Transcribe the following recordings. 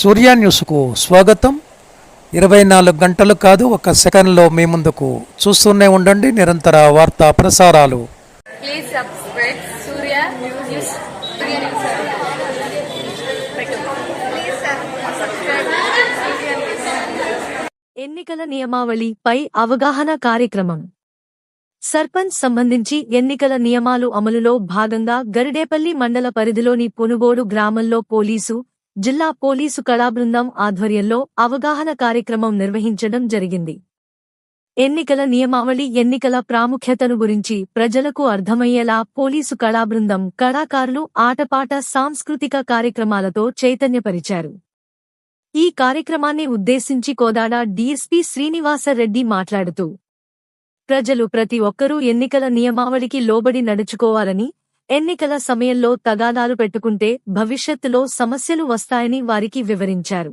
సూర్య న్యూస్కు స్వాగతం. ఇరవై నాలుగు గంటలు కాదు ఒక సెకండ్లో మీ ముందుకు చూస్తూనే ఉండండి నిరంతర వార్తా ప్రసారాలు. ఎన్నికల నియమావళి పై అవగాహన కార్యక్రమం. సర్పంచ్ సంబంధించి ఎన్నికల నియమాలు అమలులో భాగంగా గరిడేపల్లి మండల పరిధిలోని పునుగోడు గ్రామంలో పోలీసు జిల్లా పోలీసు కళాబృందం ఆధ్వర్యంలో అవగాహన కార్యక్రమం నిర్వహించడం జరిగింది. ఎన్నికల నియమావళి ఎన్నికల ప్రాముఖ్యతను గురించి ప్రజలకు అర్థమయ్యేలా పోలీసు కళాబృందం కళాకారులు ఆటపాట సాంస్కృతిక కార్యక్రమాలతో చైతన్యపరిచారు. ఈ కార్యక్రమాన్ని ఉద్దేశించి కోదాడ డీఎస్పీ శ్రీనివాసరెడ్డి మాట్లాడుతూ ప్రజలు ప్రతి ఒక్కరూ ఎన్నికల నియమావళికి లోబడి నడుచుకోవాలని ఎన్నికల సమయంలో తగాదాలు పెట్టుకుంటే భవిష్యత్తులో సమస్యలు వస్తాయని వారికి వివరించారు.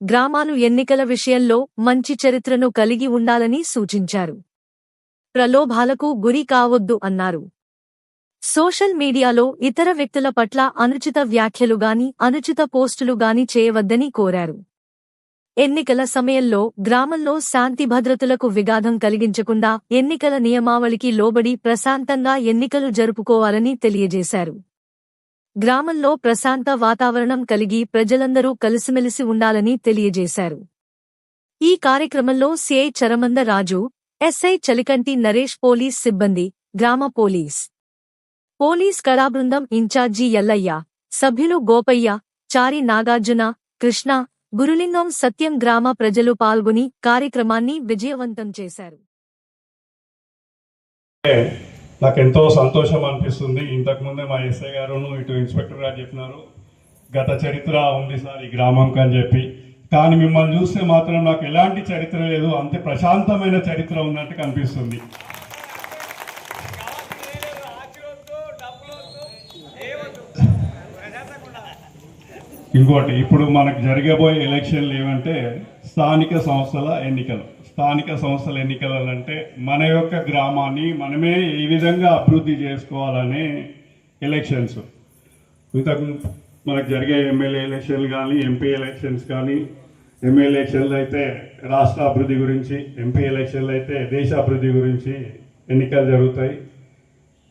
గ్రామాలు ఎన్నికల విషయంలో మంచి చరిత్రను కలిగి ఉండాలని సూచించారు. ప్రలోభాలకు గురి కావద్దు అన్నారు. సోషల్ మీడియాలో ఇతర వ్యక్తుల పట్ల అనుచిత వ్యాఖ్యలు గాని అనుచిత పోస్టులు గాని చేయవద్దని కోరారు. ఎన్నికల సమయంలో గ్రామంలో శాంతి భద్రతలకు విఘాతం కలిగించకుండా ఎన్నికల నియమావళికి లోబడి ప్రశాంతంగా ఎన్నికలు జరుపుకోవాలని తెలియజేశారు. గ్రామంలో ప్రశాంత వాతావరణం కలిగి ప్రజలందరూ కలిసిమెలిసి ఉండాలని తెలియజేశారు. ఈ కార్యక్రమంలో CI Charamanda Raju SI Chalikanti Naresh police సిబ్బంది గ్రామ పోలీస్. పోలీస్ కళాబృందం ఇన్ఛార్జి ఎల్లయ్య సభ్యులు గోపయ్య చారి నాగార్జున కృష్ణ గురులింగం సత్యం గ్రామ ప్రజలు పాల్గొని కార్యక్రమాన్ని విజయవంతం చేశారు. నాకు ఎంతో సంతోషం అనిపిస్తుంది. ఇంతకుముందే మా ఎస్ఐ గారును ఇటు ఇన్స్పెక్టర్ గారు చెప్పినారు. గత చరిత్ర ఉంది సార్ ఈ గ్రామంకి అని చెప్పి. కానీ మిమ్మల్ని చూస్తే మాత్రం నాకు ఎలాంటి చరిత్ర లేదు. అంతే ప్రశాంతమైన చరిత్ర ఉన్నట్టు కనిపిస్తుంది. ఇంకోటి ఇప్పుడు మనకు జరగబోయే ఎలక్షన్లు ఏమంటే స్థానిక సంస్థల ఎన్నికలు. స్థానిక సంస్థల ఎన్నికలు అంటే మన యొక్క గ్రామాన్ని మనమే ఏ విధంగా అభివృద్ధి చేసుకోవాలనే ఎలక్షన్స్. ఇంతకు మనకు జరిగే ఎమ్మెల్యే ఎలక్షన్లు కానీ ఎంపీ ఎలక్షన్స్ కానీ ఎమ్మెల్యే ఎలక్షన్లు అయితే రాష్ట్ర అభివృద్ధి గురించి ఎంపీ ఎలక్షన్లు అయితే దేశ అభివృద్ధి గురించి ఎన్నికలు జరుగుతాయి.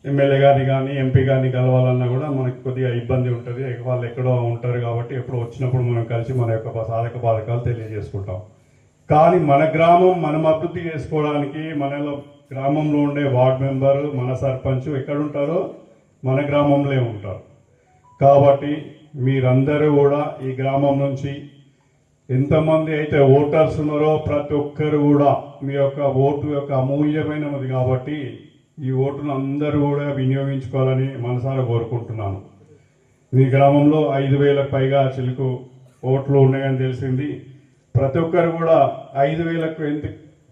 ఎమ్మెల్యే గారిని కానీ ఎంపీ గారిని కలవాలన్నా కూడా మనకి కొద్దిగా ఇబ్బంది ఉంటుంది. వాళ్ళు ఎక్కడో ఉంటారు కాబట్టి ఎప్పుడు వచ్చినప్పుడు మనం కలిసి మన యొక్క సాధక బాధకాలు తెలియజేసుకుంటాం. కానీ మన గ్రామం మనం అభివృద్ధి చేసుకోవడానికి మనలో గ్రామంలో ఉండే వార్డ్ మెంబరు మన సర్పంచ్ ఎక్కడ ఉంటారో మన గ్రామంలో ఉంటారు. కాబట్టి మీరందరూ కూడా ఈ గ్రామం నుంచి ఎంతమంది అయితే ఓటర్స్ ఉన్నారో ప్రతి ఒక్కరు కూడా మీ యొక్క ఓటు యొక్క అమూల్యమైనది కాబట్టి ఈ ఓటును అందరూ కూడా వినియోగించుకోవాలని మనసారా కోరుకుంటున్నాను. మీ గ్రామంలో ఐదు వేలకు పైగా చిలుకు ఓట్లు ఉన్నాయని తెలిసింది. ప్రతి ఒక్కరు కూడా ఐదు వేలకు ఎంత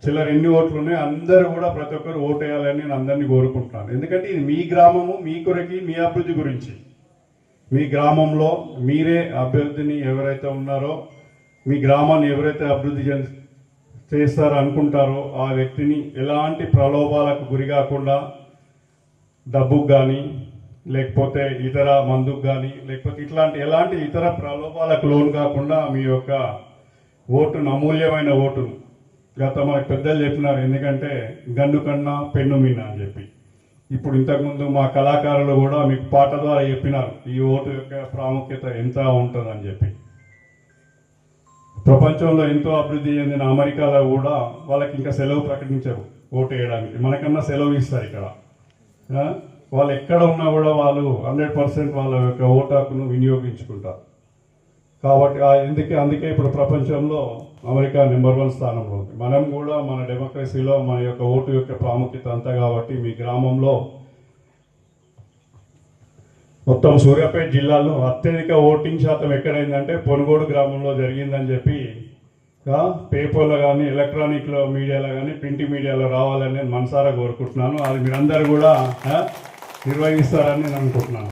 చిల్లర ఎన్ని ఓట్లు ఉన్నాయి అందరూ కూడా ప్రతి ఒక్కరు ఓటు వేయాలని నేను అందరినీ కోరుకుంటున్నాను. ఎందుకంటే ఇది మీ గ్రామము మీ కొరకి మీ అభివృద్ధి గురించి. మీ గ్రామంలో మీరే అభ్యర్థిని ఎవరైతే ఉన్నారో మీ గ్రామాన్ని ఎవరైతే అభివృద్ధి చేస్తారనుకుంటారో అనుకుంటారో ఆ వ్యక్తిని ఎలాంటి ప్రలోభాలకు గురి కాకుండా డబ్బుకు కానీ లేకపోతే ఇతర మందుకు కానీ లేకపోతే ఇట్లాంటి ఎలాంటి ఇతర ప్రలోభాలకు లోన్ కాకుండా మీ యొక్క ఓటును అమూల్యమైన ఓటును. గత మనకు పెద్దలు చెప్పినారు ఎందుకంటే గన్ను కన్నా పెన్ను మిన్న అని చెప్పి. ఇప్పుడు ఇంతకుముందు మా కళాకారులు కూడా మీకు పాట ద్వారా చెప్పినారు ఈ ఓటు యొక్క ప్రాముఖ్యత ఎంత ఉంటుందని చెప్పి. ప్రపంచంలో ఎంతో అభివృద్ధి చెందిన అమెరికాలో కూడా వాళ్ళకి ఇంకా సెలవు ప్రకటించరు ఓటు వేయడానికి. మనకన్నా సెలవు ఇస్తారు ఇక్కడ. వాళ్ళు ఎక్కడ ఉన్నా కూడా వాళ్ళు హండ్రెడ్ పర్సెంట్ వాళ్ళ యొక్క ఓటు హక్కును వినియోగించుకుంటారు. కాబట్టి ఎందుకే అందుకే ఇప్పుడు ప్రపంచంలో అమెరికా నెంబర్ వన్ స్థానంలో ఉంది. మనం కూడా మన డెమోక్రసీలో మన యొక్క ఓటు యొక్క ప్రాముఖ్యత అంతా కాబట్టి మీ గ్రామంలో మొత్తం సూర్యాపేట జిల్లాలో అత్యధిక ఓటింగ్ శాతం ఎక్కడైందంటే పొనుగోడు గ్రామంలో జరిగిందని చెప్పి పేపర్లో కానీ ఎలక్ట్రానిక్లో మీడియాలో కానీ ప్రింట్ మీడియాలో రావాలని నేను మనసారా కోరుకుంటున్నాను. అది మీరందరూ కూడా నిర్వహిస్తారని నేను అనుకుంటున్నాను.